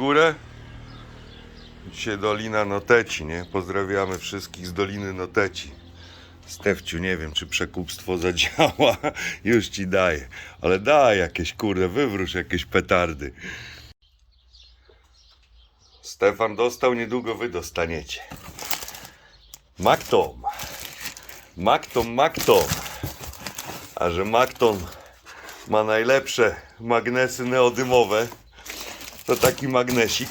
Górę. Dzisiaj Dolina Noteci, nie? Pozdrawiamy wszystkich z Doliny Noteci. Stefciu, nie wiem, czy przekupstwo zadziała. Już ci daję. Ale daj jakieś, kurde, wywróż jakieś petardy. Stefan dostał, niedługo wy dostaniecie. Maktom. Maktom, Maktom. A że Maktom ma najlepsze magnesy neodymowe, to taki magnesik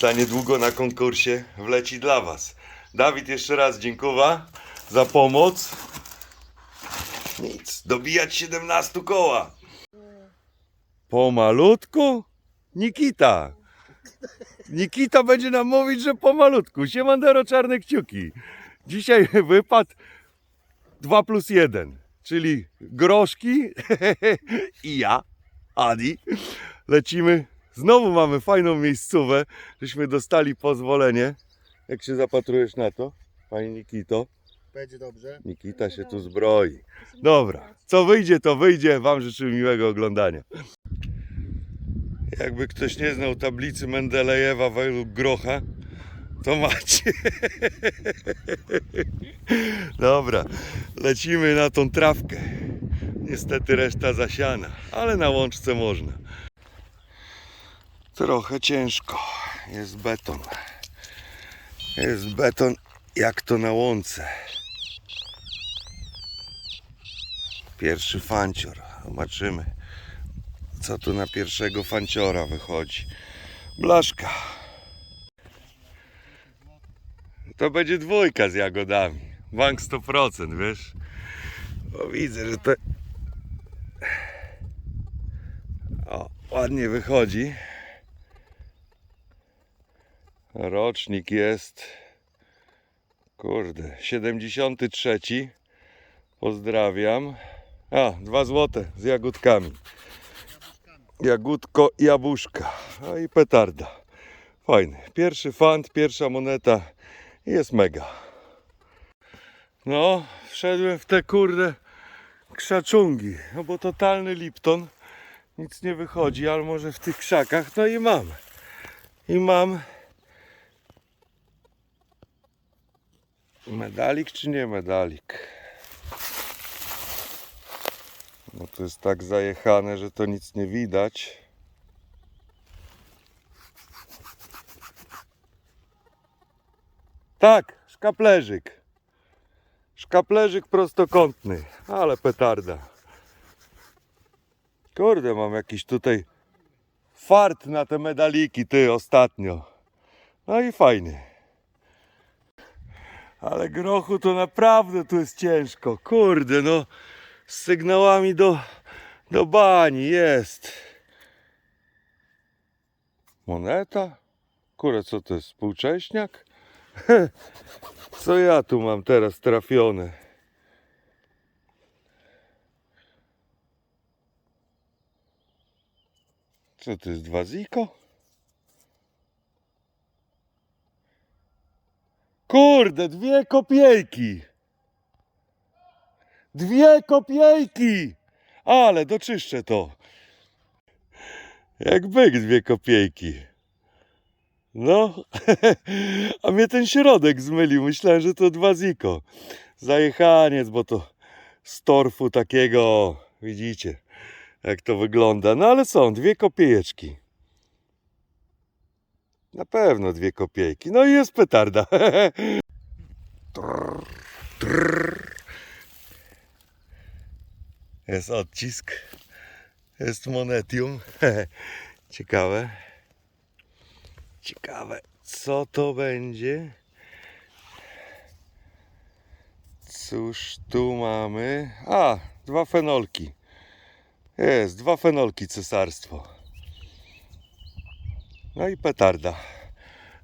za niedługo na konkursie wleci dla Was. Dawid, jeszcze raz dziękuję za pomoc. Nic, dobijać 17 koła. Pomalutku? Nikita. Nikita będzie nam mówić, że pomalutku. Siemandero czarne kciuki. Dzisiaj wypadł 2 plus 1, czyli groszki i ja, Adi. Lecimy. Znowu mamy fajną miejscówę, żeśmy dostali pozwolenie. Jak się zapatrujesz na to, pani Nikito? Będzie dobrze. Nikita się tu zbroi. Dobra, co wyjdzie, to wyjdzie. Wam życzę miłego oglądania. Jakby ktoś nie znał tablicy Mendelejewa według Grocha, to macie. Dobra, lecimy na tą trawkę. Niestety reszta zasiana, ale na łączce można. Trochę ciężko. Jest beton. Jest beton jak to na łące. Pierwszy fancior. Zobaczymy, co tu na pierwszego fanciora wychodzi. Blaszka. To będzie dwójka z jagodami. Bank 100%, wiesz? Bo widzę, że to... O, ładnie wychodzi. Rocznik jest... Kurde, 73. Pozdrawiam. A, dwa złote z jagódkami. Jagódko jabłuszka. No i petarda. Fajny. Pierwszy fant, pierwsza moneta. Jest mega. No, wszedłem w te kurde krzaczungi. No bo totalny Lipton. Nic nie wychodzi, ale może w tych krzakach. No i mam. I mam Medalik czy nie medalik? No to jest tak zajechane, że to nic nie widać. Tak, szkaplerzyk. Szkaplerzyk prostokątny, ale petarda. Kurde, mam jakiś tutaj fart na te medaliki, ty ostatnio. No i fajny. Ale grochu to naprawdę tu jest ciężko. Kurde, no z sygnałami do, do bani jest. Moneta? Kurde, co to jest? Współcześniak? Co ja tu mam teraz trafione? Co to jest? Dwa ziko? Kurde, dwie kopiejki. Dwie kopiejki. Ale doczyszczę to. Jak byk dwie kopiejki. No, a mnie ten środek zmylił. Myślałem, że to dwa ziko. Zajechaniec, bo to z torfu takiego, widzicie, jak to wygląda. No ale są dwie kopiejeczki. Na pewno dwie kopiejki. No i jest petarda. Trrr, trrr. Jest odcisk. Jest monetium. Ciekawe. Ciekawe, co to będzie. Cóż tu mamy? A, dwa fenolki. Jest, dwa fenolki cesarstwo. No i petarda.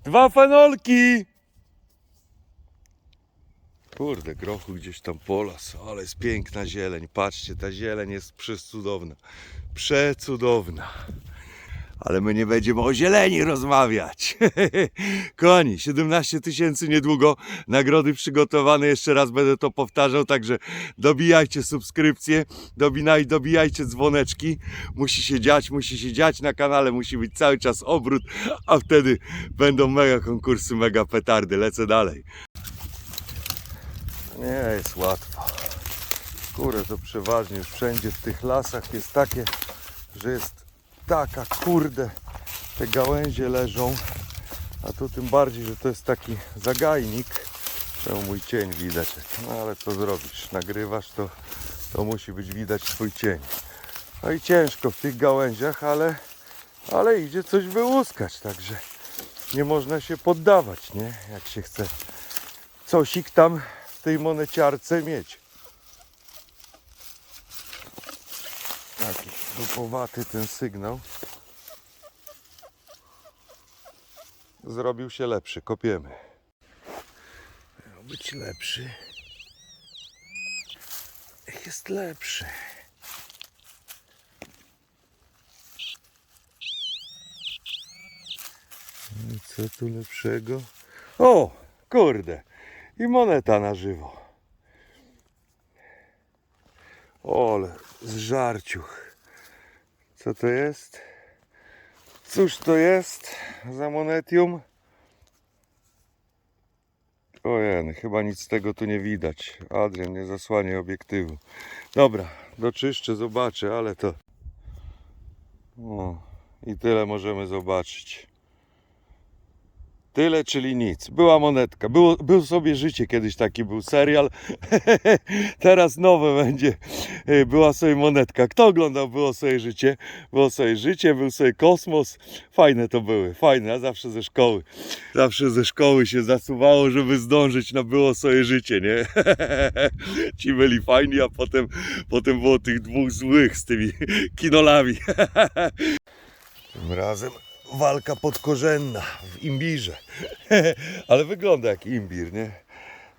Dwa fenolki! Kurde, grochu gdzieś tam polas, ale jest piękna zieleń. Patrzcie, ta zieleń jest przecudowna. Przecudowna. Ale my nie będziemy o zieleni rozmawiać. Kochani, 17 tysięcy niedługo. Nagrody przygotowane. Jeszcze raz będę to powtarzał. Także dobijajcie subskrypcje, dobinaj, dobijajcie dzwoneczki. Musi się dziać, musi się dziać na kanale. Musi być cały czas obrót. A wtedy będą mega konkursy, mega petardy. Lecę dalej. Nie jest łatwo. Skórę to przeważnie wszędzie w tych lasach jest takie, że jest taka kurde, te gałęzie leżą, a tu tym bardziej, że to jest taki zagajnik. Czemu mój cień widać? No ale co zrobisz? Nagrywasz to, to musi być widać twój cień. No i ciężko w tych gałęziach, ale, ale idzie coś wyłuskać, także nie można się poddawać, nie? Jak się chce cosik tam w tej moneciarce mieć. Taki dupowaty ten sygnał. Zrobił się lepszy, kopiemy. Miał być lepszy. Jest lepszy. No I co tu lepszego? O, kurde. I moneta na żywo. Ole, z żarciuch. Co to jest? Cóż to jest za monetium? Ojej, chyba nic z tego tu nie widać. Adrian nie zasłania obiektywu. Dobra, doczyszczę, zobaczę, ale to... O, i tyle możemy zobaczyć. Tyle, czyli nic. Była monetka. Było, był sobie życie kiedyś taki był serial. Teraz nowe będzie. Y, Była sobie monetka. Kto oglądał Było sobie życie? Było sobie życie, był sobie kosmos. Fajne to były. Fajne, a zawsze ze szkoły. Zawsze ze szkoły się zasuwało, żeby zdążyć na było sobie życie, nie? Ci byli fajni, a potem, potem było tych dwóch złych z tymi kinolami. Tym razem walka podkorzenna w imbirze. Ale wygląda jak imbir, nie?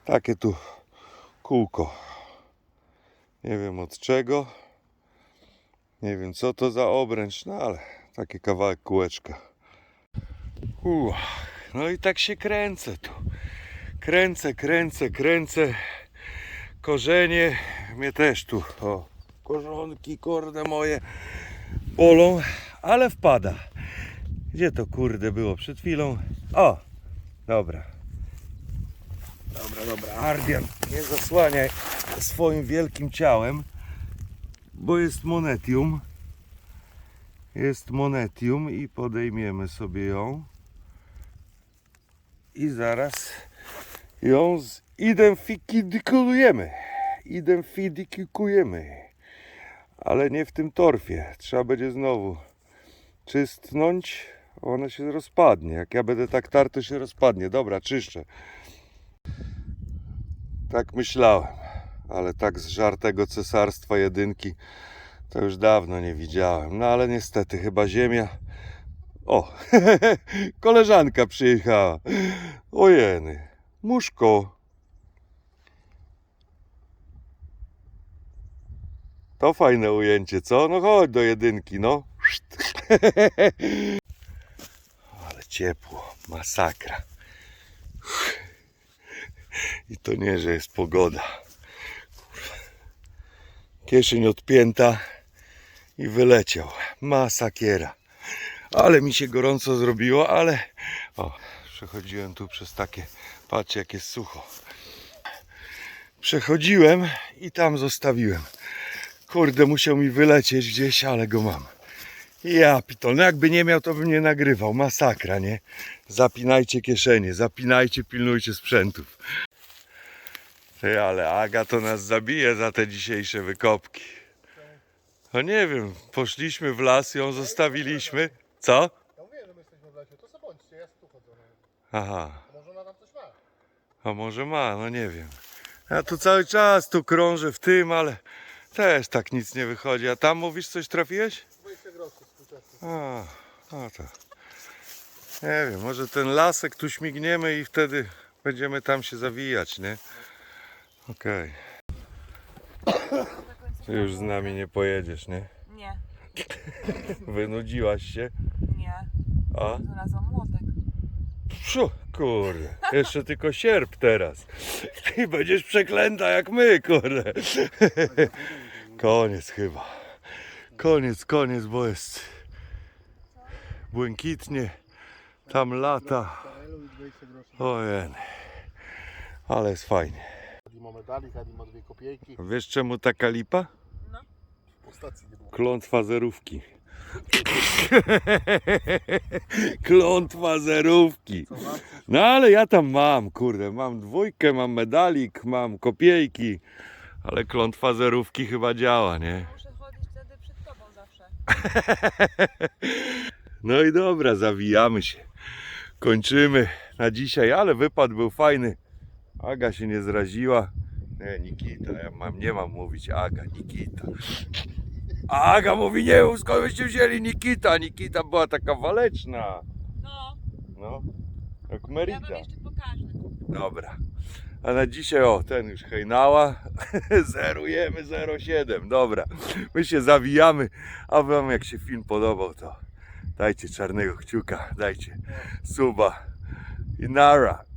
Takie tu kółko. Nie wiem od czego. Nie wiem co to za obręcz, no ale taki kawałek kółeczka. Uch, no i tak się kręcę tu. Kręcę, kręcę, kręcę. Korzenie mnie też tu. O, korzonki, kurde moje bolą, ale wpada. Gdzie to kurde było przed chwilą? O! Dobra. Dobra, dobra. Ardian, nie zasłaniaj swoim wielkim ciałem, bo jest monetium. Jest monetium i podejmiemy sobie ją. I zaraz ją zidentyfikujemy. Identyfikujemy. Ale nie w tym torfie. Trzeba będzie znowu czystnąć, ona się rozpadnie. Jak ja będę tak tarł, to się rozpadnie. Dobra, czyszczę. Tak myślałem, ale tak z żartego cesarstwa jedynki to już dawno nie widziałem. No ale niestety chyba ziemia. O, koleżanka przyjechała. Ojeny, muszko. To fajne ujęcie, co? No chodź do jedynki, no. Ciepło, masakra. I to nie, że jest pogoda. Kieszeń odpięta i wyleciał. Masakiera. Ale mi się gorąco zrobiło, ale... O, przechodziłem tu przez takie... Patrzcie, jak jest sucho. Przechodziłem i tam zostawiłem. Kurde, musiał mi wylecieć gdzieś, ale go mam. Ja pitol, no jakby nie miał, to bym nie nagrywał. Masakra, nie? Zapinajcie kieszenie, zapinajcie, pilnujcie sprzętów. Ty, ale Aga to nas zabije za te dzisiejsze wykopki. No nie wiem, poszliśmy w las, ją zostawiliśmy. Co? Ja mówię, że my jesteśmy w lesie, to sobie bądźcie, ja tu chodzę. Aha, A może ona tam coś ma? a może ma, no nie wiem. Ja tu cały czas tu krążę w tym, ale też tak nic nie wychodzi. A tam mówisz, coś trafiłeś? 20 groszy współczesny. A, no to. Nie wiem, może ten lasek tu śmigniemy i wtedy będziemy tam się zawijać, nie? Okej. Ty już z nami nie pojedziesz, nie? Nie, Wynudziłaś się. A? Znalazłam młotek. Pszu, kurde. Jeszcze tylko sierp teraz. Ty będziesz przeklęta jak my, kurde. Koniec chyba. Koniec, koniec, bo jest błękitnie. Tam lata. Karelu i 20 groszy. Ojej. Ale jest fajnie. Wiesz czemu taka lipa? Klątwa zerówki. Klątwa zerówki. No ale ja tam mam, kurde, mam dwójkę, mam medalik, mam kopiejki, ale klątwa zerówki chyba działa, nie? Muszę chodzić wtedy przed tobą zawsze. No i dobra, zawijamy się. Kończymy na dzisiaj, ale wypad był fajny. Aga się nie zraziła. Nie, Nikita, ja mam, nie mam mówić Aga, Nikita. A Aga mówi, nie, skąd byście wzięli Nikita? Nikita była taka waleczna. No, No, jak ja wam Merida. jeszcze pokażę. Dobra. A na dzisiaj, o, ten już hejnała. Zerujemy 07. Dobra. My się zawijamy. A wam jak się film podobał, to dajcie czarnego kciuka, dajcie suba i nara.